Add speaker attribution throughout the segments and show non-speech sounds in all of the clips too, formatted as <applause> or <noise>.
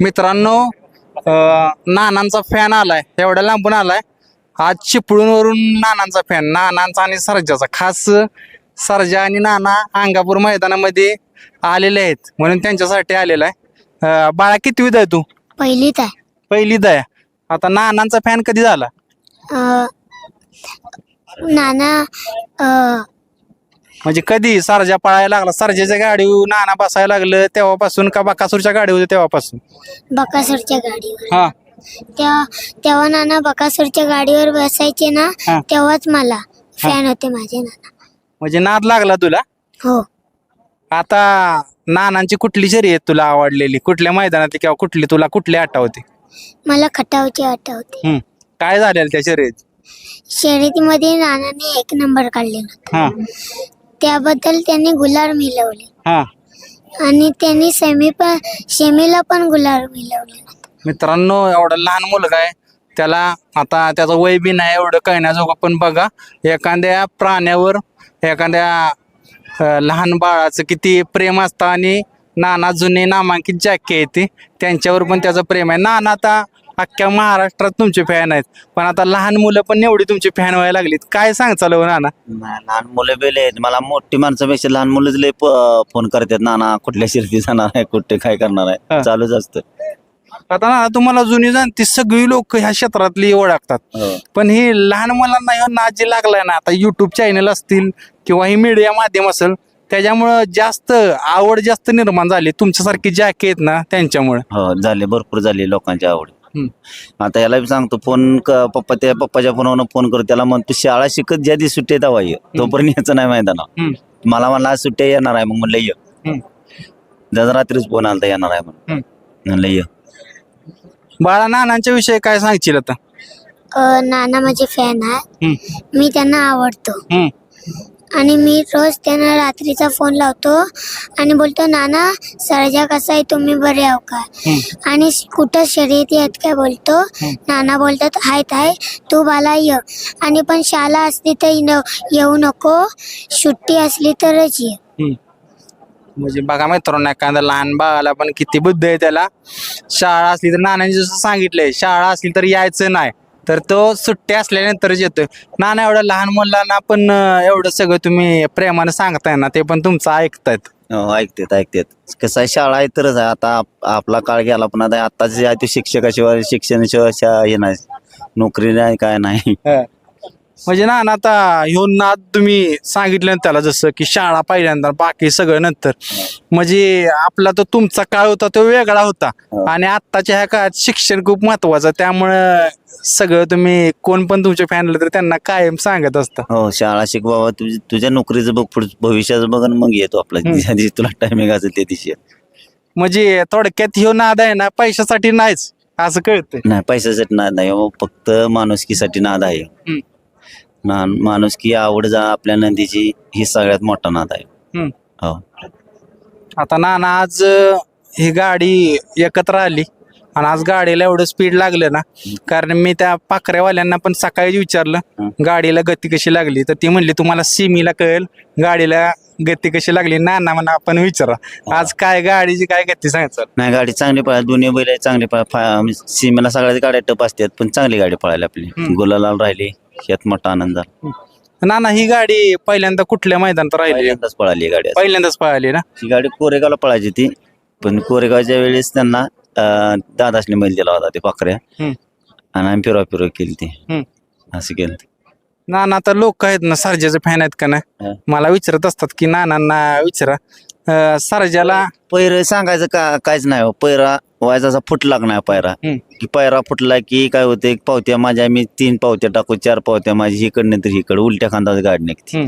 Speaker 1: मित्रांनो नानांचा फॅन आलाय. एवढ्या लांबून आलाय. आज चिपळूणवरून नानांचा फॅन नानांचा आणि सरजाचा. खास सरजा आणि नाना अंगापूर मैदानामध्ये आलेले आहेत. म्हणून त्यांच्यासाठी आलेला आहे. बाळा किती आहे तू?
Speaker 2: पहिलीत आहे.
Speaker 1: पहिलीच आहे. आता नानांचा फॅन कधी झाला?
Speaker 2: नाना
Speaker 1: म्हणजे कधी सरजा पळायला लागला सरजाच्या गाडीवर नाना बसायला लागलं तेव्हापासून का बकासूरच्या गाडीवर होते तेव्हापासून?
Speaker 2: बकासूरच्या गाडीवर.
Speaker 1: हा.
Speaker 2: तेव्हा तेव्हा नाना बकासूरच्या गाडीवर बसायचे ना
Speaker 1: हा.
Speaker 2: तेव्हाच मला फॅन होते माझे नाना.
Speaker 1: म्हणजे नाद लागला तुला?
Speaker 2: हो.
Speaker 1: आता नानांची कुठली शर्यत तुला आवडलेली? कुठल्या मैदानातली किंवा कुठली तुला कुठली आठवते
Speaker 2: मला खटावची आठवते
Speaker 1: हम्म. काय झालेलं त्या शर्यत
Speaker 2: शर्यतीमध्ये नानाने एक नंबर काढलेला
Speaker 1: हा.
Speaker 2: त्याबद्दल त्यांनी गुलाल मिळवले
Speaker 1: हा.
Speaker 2: आणि त्यांनी सेमी पण सेमीला पण गुलाल मिळवले
Speaker 1: मित्रांनो एवढा लहान मुलगा आहे. त्याला आता त्याचं वय बी नाही एवढं कळण्याजोगं पण बघा. एखाद्या प्राण्यावर एखाद्या अं, लहान बाळाचं किती प्रेम असतं आणि नाना जुने नामांकित जॅके येते त्यांच्यावर पण त्याचं प्रेम आहे. नाना आता अख्ख्या महाराष्ट्रात तुमचे फॅन आहेत. पण आता लहान मुलं पण एवढी तुमची फॅन व्हायला लागलीत. काय सांगचाल हो नाना?
Speaker 3: नाही, लहान मुलं बेले आहेत. मला मोठी माणसापेक्षा लहान मुलंच लय प- फोन करतात. नाना कुठल्या शिरती जाणार आहे? कुठे काय करणार
Speaker 1: हा.
Speaker 3: आहे चालूच असतं.
Speaker 1: आता ना तुम्हाला जुनी जाणती सगळी लोक ह्या क्षेत्रातली ओळखतात
Speaker 3: हो.
Speaker 1: पण ही लहान मुलांना ह्यो नाद जे लागलाय ना आता युट्यूब चॅनल असतील किंवा ही मीडिया माध्यम असेल त्याच्यामुळं जास्त आवड जास्त निर्माण झाली. तुमच्यासारखी जॅके आहेत ना त्यांच्यामुळे.
Speaker 3: हो झाले. भरपूर झाले लोकांची आवड. आता याला बी सांगतो फोन क- पप्पा त्या पप्पाच्या फोनवरून फोन करतो त्याला म्हणतो शाळा शिकत ज्या दिवशी सुट्टी दवा ये. तोपर्यंत यायचं नाही मैदाना मला म्हणलं आज सुट्ट्या येणार आहे मग म्हणलं ये.
Speaker 1: हम्म.
Speaker 3: जर रात्रीच फोन आलता येणार आहे म्हणून. म्हणलं ये.
Speaker 1: बाळा नानांच्या विषयी काय सांगशील आता?
Speaker 2: अं, नाना माझे फॅन आहे.
Speaker 1: हम्म.
Speaker 2: मी त्यांना आवडतो.
Speaker 1: हम्म.
Speaker 2: आणि मी रोज त्यांना रात्रीचा फोन लावतो आणि बोलतो नाना सरजा कसा आहे? तुम्ही बरे आहो का. आणि कुठं शर्यती आहेत काय बोलतो नाना बोलतात आहेत आहे तू मला ये. आणि पण शाळा असली तर न- येऊ नको सुट्टी असली तरच ये.
Speaker 1: म्हणजे बघा मित्रांनो एखाद्या लहान बाळाला पण किती बुद्धी आहे त्याला. शाळा असली तर नानांनी जसं सांगितलंय शाळा असली तर यायचं नाही. तर तो सुट्टी असल्यानंतरच येतोय. नाना एवढं लहान मुलांना पण अं, एवढं सगळं तुम्ही प्रेमानं सांगताय ना ते पण तुमचं ऐकतायत.
Speaker 3: हो ऐकतेत ऐकतेत. कसं आहे शाळा आहे तरच आहे. आता आप- आपला काळ गेला पण आता आताचे जे आहे ते शिक्षकाशिवाय शिक्षणाशिवाय शा- हे नाही. नोकरी नाही काय नाही.
Speaker 1: म्हणजे ना आता ह्यो नाद तुम्ही सांगितलं ना त्याला जसं की शाळा पहिल्यांदा बाकी सगळं नंतर म्हणजे आपला तो तुमचा काळ होता तो वेगळा होता
Speaker 3: हो.
Speaker 1: आणि आत्ताच्या ह्या काळात शिक्षण खूप महत्वाचं त्यामुळं सगळं तुम्ही कोण पण तुमचे फॅन तर त्यांना कायम सांगत असता
Speaker 3: हो शाळा शिक बाबा तुझी तुझ्या नोकरीचं बघ पुढ भविष्याचं बघ आणि मग येतो आपला
Speaker 1: हम्म. <laughs>
Speaker 3: ज्या दिवशी तुला टायमिंग असेल त्या दिवशी ये.
Speaker 1: म्हणजे थोडक्यात ह्यो नाद आहे ना पैशासाठी नाहीच असं कळतंय
Speaker 3: नाही पैशासाठी नाद नाही हो, फक्त माणुसकीसाठी नाद आहे
Speaker 1: हम्म.
Speaker 3: ना माणुसकी आवड जा आपल्या नंदीची ही सगळ्यात मोठा नाद आहे.
Speaker 1: हम्म.
Speaker 3: हो.
Speaker 1: आता नाना आज अं, ही गाडी एकत्र आली आणि आज गाडीला एवढं स्पीड लागलं ना कारण मी त्या पाखऱ्यावाल्यांना पण सकाळी विचारलं
Speaker 3: हं.
Speaker 1: गाडीला गती कशी लागली? तर ती म्हणली तुम्हाला सिमीला कळेल गाडीला गती कशी लागली? नाना म्हणा आपण विचारा. आज काय गाडीची काय गती सांगायचं?
Speaker 3: नाही गाडी चांगली पळाली. दोन्ही बैल चांगली पळा सीमेला सगळ्याच गाड्या टप असतात पण चांगली गाडी पळायला आपली.
Speaker 1: हम्म.
Speaker 3: गुलालाल राहिली. यात मोठा आनंद झाला
Speaker 1: नाना ही गाडी पहिल्यांदा कुठल्या मैदानात राहिली
Speaker 3: पहिल्यांदाच पळाली ही गाडी आज.
Speaker 1: पहिल्यांदाच पळाली ना
Speaker 3: ही गाडी कोरेगावला पळायची ती पण कोरेगावच्या वेळेस त्यांना अं, दादासने मैल दिला होता ते पाखऱ्या
Speaker 1: हम्म.
Speaker 3: आणि आम्ही फिरवा फिरवा केली ती
Speaker 1: हम्म.
Speaker 3: असं केलं ते.
Speaker 1: नाना आता लोक आहेत ना सर्जाचे फॅन आहेत का
Speaker 3: हा.
Speaker 1: नाही मला विचारत असतात की नानांना विचारा अं, सर्जाला
Speaker 3: पैर सांगायचं का काहीच नाही हो. पैरा व्हायचा फुटला का नाही पायरा. की पायरा फुटला की काय होते एक पावत्या माझ्या मी तीन पावत्या टाकू चार पावत्या माझी इकडनं तर इकडे उलट्या खांदा गाडी निघते.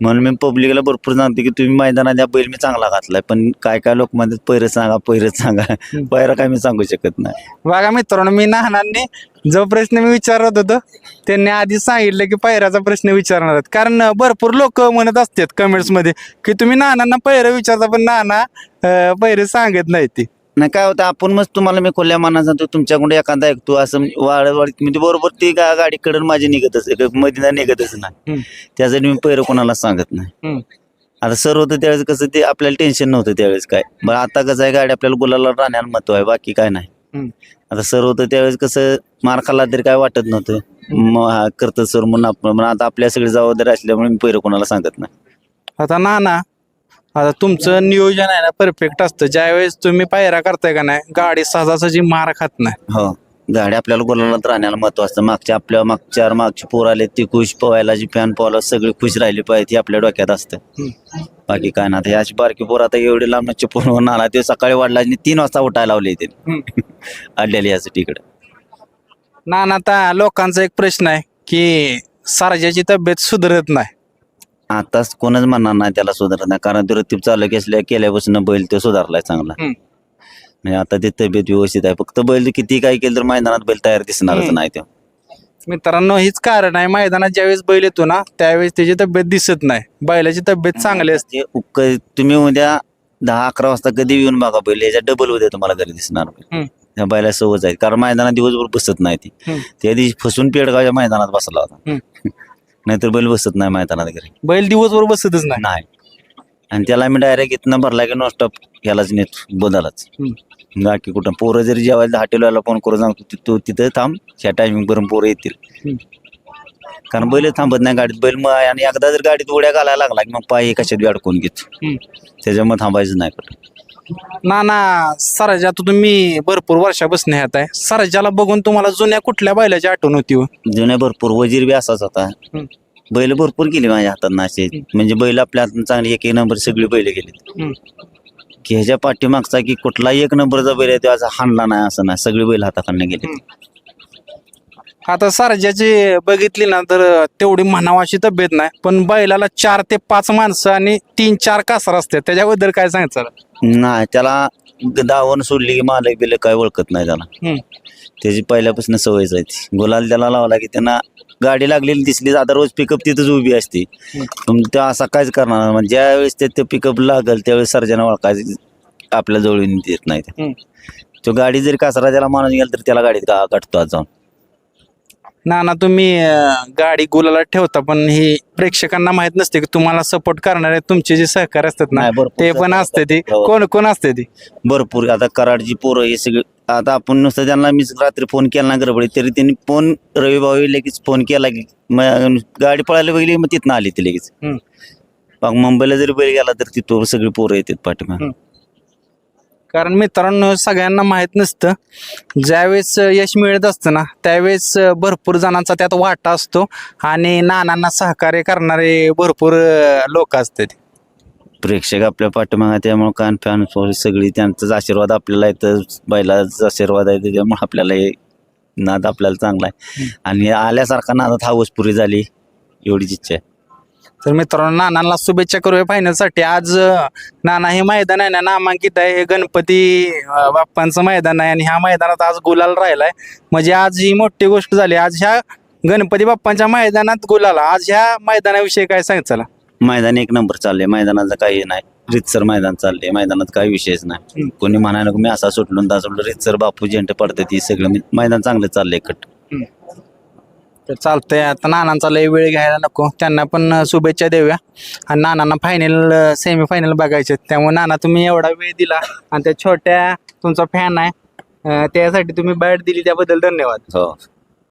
Speaker 3: म्हणून मी पब्लिकला भरपूर सांगते की तुम्ही मैदानात या बैल मी चांगला घातलाय पण काय काय लोक म्हणतात पैर सांगा पैर सांगा. पैरा काय मी सांगू शकत नाही.
Speaker 1: बघा मित्रांनो मी नानांनी जो प्रश्न मी विचारत होतो त्यांनी आधी सांगितलं की पैराचा प्रश्न विचारणार आहेत. कारण भरपूर लोक म्हणत असतात कमेंट्समध्ये की तुम्ही नानांना पैर विचारता पण नाना पैरे सांगत नाही ती.
Speaker 3: नाही काय होतं आपण मग तुम्हाला मी खोल्या माना सांगतो तुमच्याकडून एखादा ऐकतो असं वाढ वाढ म्हणजे बरोबर ती गा- गाडीकडून माझी निघतच मध्ये निघतच नाही.
Speaker 1: हम्म.
Speaker 3: त्यासाठी मी पैर कोणाला सांगत नाही. आता सर होतं त्यावेळेस कसं ते आपल्याला टेन्शन नव्हतं त्यावेळेस काय. मग आता कसं आहे गाडी आपल्याला गुलाला राहण्याला महत्त्व आहे बाकी काय नाही. आता सर होतं त्यावेळेस कसं मार खाल्ला तरी काय वाटत नव्हतं. मग हा करतं सर म्हणून आपण पण आता आपल्या सगळी जबाबदारी असल्यामुळे मी पहिलं कोणाला सांगत नाही.
Speaker 1: आता ना ना आता तुमचं नियोजन आहे ना परफेक्ट असतं. ज्यावेळेस तुम्ही पायऱ्या करताय का नाही गाडी सहजासहजी मार खात नाही.
Speaker 3: हो. गाडी आपल्याला गुलाला राहण्याला महत्त्व असतं. मागच्या आपल्या मागच्या मागचे पोर आले ती खुश पोहायला जी फॅन पोहायला सगळी खुश राहिली पाहिजे ती आपल्या डोक्यात असतं. बाकी काय ना आता याची बारकी पोर आता एवढी लांबची पोर आला ते सकाळी वाढला आणि तीन वाजता उठायला लावले ते. अडलेली यासाठी इकडे
Speaker 1: ना ना आता लोकांचा एक प्रश्न आहे की सारजाची तब्येत सुधारत नाही.
Speaker 3: आताच कोणच म्हणणार नाही त्याला सुधारत नाही. कारण तो रतीब चालू केसल्या केल्यापासून बैल तो सुधारलाय चांगला.
Speaker 1: हम्म.
Speaker 3: म्हणजे आता ते तब्येत व्यवस्थित आहे. फक्त बैल किती काय केलं तर मैदानात बैल तयार दिसणारच
Speaker 1: हम्म.
Speaker 3: नाही तो.
Speaker 1: मित्रांनो हीच कारण आहे. मैदानात ज्यावेळेस बैल येतो ना त्यावेळेस त्याची तब्येत दिसत नाही. बैलाची तब्येत चांगली असते.
Speaker 3: ते उक- तुम्ही उद्या दहा अकरा वाजता कधी येऊन बघा बैल. याच्या डबल उद्या तुम्हाला घरी दिसणार बैल. त्या बैला सवच आहे. कारण मैदानात दिवसभर बसत नाही ती.
Speaker 1: हम्म.
Speaker 3: त्या दिवशी फसून पेडगावच्या मैदानात बसला होता. <laughs> नाहीतर बैल बसत नाही मैदानात घरी.
Speaker 1: बैल दिवसभर बसतच नाही.
Speaker 3: नाही. आणि त्याला मी डायरेक्ट इथनं भरला की नॉनस्टॉप ह्यालाच नेतो बदलाच. बाकी कुठं पोरं जरी जेवायला हॉटेलवाला फोन करून सांगतो ति- तू तिथं थांब ह्या टायमिंग पर्यंत पोरं येतील. कारण बैल थांबत नाही गाडीत बैल मग आणि एकदा जर गाडीत उड्या घालायला लागला की मग पाय कशात बी अडकून घेतो.
Speaker 1: हम्म.
Speaker 3: त्याच्यामुळे थांबायचं नाही कुठं.
Speaker 1: ना ना सरजा आता तुम्ही भरपूर वर्षापासून ह्यात आहे. सरजाला बघून तुम्हाला जुन्या कुठल्या बैलाची आठवण होती हो?
Speaker 3: जुन्या भरपूर वजीर बी असाच होता.
Speaker 1: हम्म.
Speaker 3: बैल भरपूर गेली माझ्या हातात नाशे म्हणजे बैल आपल्या हातात चांगली एक एक नंबर सगळी बैल गेली.
Speaker 1: हम्म.
Speaker 3: की ह्याच्या पाठीमागचा की कुठलाही एक नंबरचा बैल आहे तो आज हाणला नाही असं नाही. सगळी बैल हाताखालनं गेली.
Speaker 1: आता सरजाची बघितली ना तर तेवढी म्हणावं अशी तब्येत नाही. पण बैलाला चार ते पाच माणसं आणि तीन चार कासर असते त्याच्याबद्दल काय सांगायचं
Speaker 3: नाही त्याला दावण सोडली की मालक बिलक काय ओळखत नाही त्याला
Speaker 1: हम्म.
Speaker 3: त्याची पहिल्यापासून सवयच आहे ती गुलाल त्याला लावला की त्यांना गाडी लागलेली दिसली आता रोज पिकअप तिथंच उभी असते पण त्या असा काहीच करणार. म्हणजे ज्या वेळेस ते पिकअप लागल त्यावेळेस सर्जन ओळखायचं आपल्या जवळ येऊन देत नाही ते.
Speaker 1: हम्म.
Speaker 3: तो गाडी जरी कासरा त्याला माणूस गेला तर त्याला गाडीत गा- गाठतो आज जाऊन
Speaker 1: ना ना तुम्ही अं, गाडी गुलाला ठेवता पण ही प्रेक्षकांना माहीत नसते की तुम्हाला सपोर्ट करणारे तुमचे जे सहकारी असतात ना
Speaker 3: नाही, भरपूर
Speaker 1: ते पण
Speaker 3: सहकारी
Speaker 1: असते ती
Speaker 3: असतात. हो.
Speaker 1: कोण कोण असते ती
Speaker 3: भरपूर आता कराडची पोरं हे सगळे आता आपण नुसतं त्यांना मी रात्री फोन केला ना गडबडी तरी त्यांनी फोन रवी भाऊ लगेच फोन केला की गाडी पळायला बघली मग तिथनं आली ती लगेच
Speaker 1: हम्म.
Speaker 3: मग मुंबईला जरी बैल गेला तर तिथं सगळी पोरं येतात
Speaker 1: हम्म. कारण मित्रांनो सगळ्यांना माहीत नसतं. ज्यावेळेस यश मिळत असतं ना त्यावेळेस भरपूर जणांचा त्यात वाटा असतो आणि नानांना सहकार्य करणारे भरपूर लोक असतात.
Speaker 3: प्रेक्षक आपल्या पाठीमागा त्यामुळे कान फॅन सगळी त्यांचाच आशीर्वाद आपल्याला येतं बैलाचा आशीर्वाद आहे त्याच्यामुळे आपल्याला हे नाद आपल्याला चांगला आहे. आणि आल्यासारखा नादात हावस पुरी झाली एवढीच इच्छा आहे.
Speaker 1: तर मित्रांनो नानांना शुभेच्छा करूया फायनलसाठी आज अं, नाना हे मैदान आहे ना नामांकित आहे. हे गणपती अं, बाप्पांचं मैदान आहे आणि ह्या मैदानात आज गुलाल राहिलाय. म्हणजे आज ही मोठी गोष्ट झाली. आज ह्या गणपती बाप्पांच्या मैदानात गुलाल. आज ह्या मैदानाविषयी काय सांगितलं
Speaker 3: मैदान एक नंबर चालले मैदानाचं काही नाही. रितसर मैदान चालले मैदानात काही विषयच नाही. कोणी म्हणायला मी असा सुटलो ता सुटलो. रितसर बापू जेंट पडते ती सगळं मैदान चांगलं चाललंय कट.
Speaker 1: चालतंय. आता नानांचा लय वेळ घ्यायला नको. त्यांना पण शुभेच्छा देऊया. आणि नानांना फायनल सेमी फायनल बघायचे त्यामुळे नाना तुम्ही एवढा वेळ दिला. आणि त्या छोट्या तुमचा फॅन आहे. अं, त्यासाठी तुम्ही बॅट दिली त्याबद्दल धन्यवाद.
Speaker 3: हो.